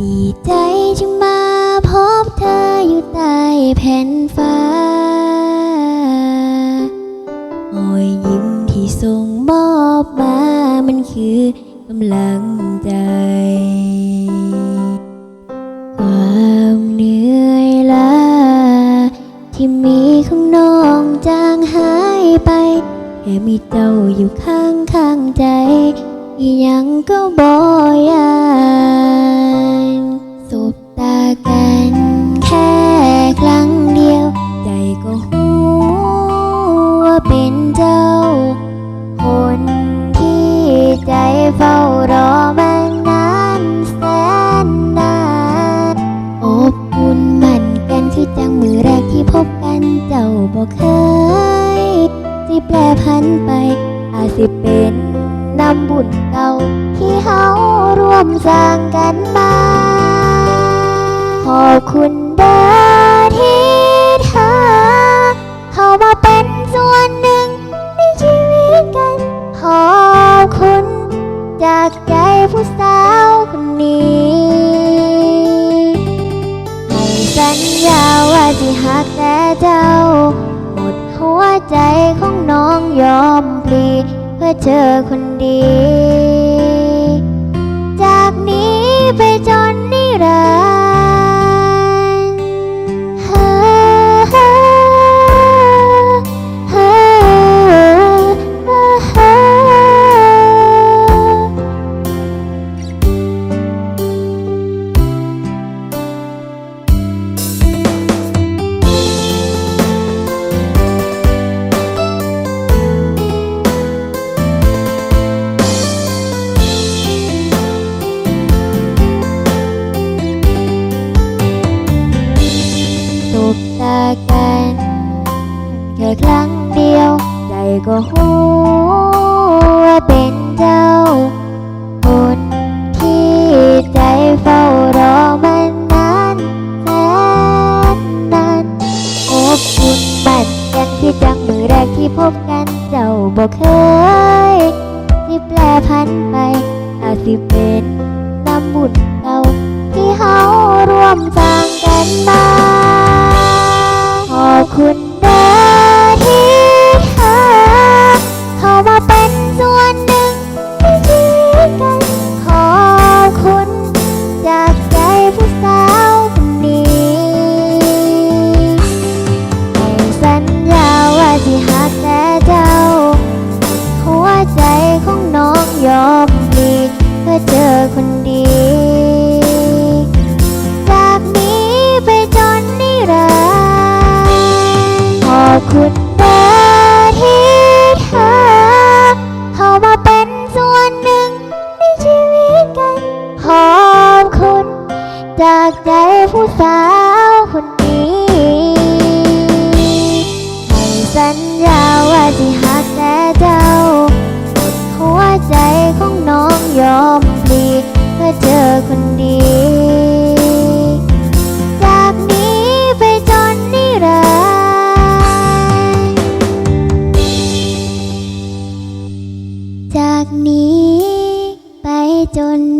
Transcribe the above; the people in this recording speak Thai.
ดีใจจึงมาพบเธออยู่ใต้แผ่นฟ้า รอยยิ้มที่ส่งมอบมา มันคือกำลังใจ ความเหนื่อยล้าที่มีของน้องจางหายไปแค่มีเจ้าอยู่ข้างข้างๆใจ ยังก็บอยา เป็นเจ้า คนที่ใจเฝ้ารอมานานแสนนานอบอุ่นมันกันคือจังมือแรกที่พบกันเจ้าบอกเคยสิแปรพันไป อาจสิเป็นนำบุญเก่าที่เฮาร่วมสร้างกันมา ขอบคุณเด้อ จากใจผู้สาวคนนี้ ให้สัญญาว่าจะหักแต่เจ้า หมดหัวใจของน้องยอมพลีเพื่อเธอคนดี ใจก็หูว่าเป็นเจ้าคนที่ใจเฝ้ารอมานนานแสนนานอบอุ่นบัดกันคือจังมือแรกที่พบกันเจ้าบอกเคยที่แปลพันไปอาจสิเป็นน้ำบุญ คุณเด้อที่เธอ เข้ามาเป็นส่วนหนึ่งในชีวิตกัน ขอบคุณ จากใจผู้สาวคนนี้ให้สัญญาว่าสิหักแต่เจ้า หัวใจของน้องยอมพลีเพื่อเจอคนดี จน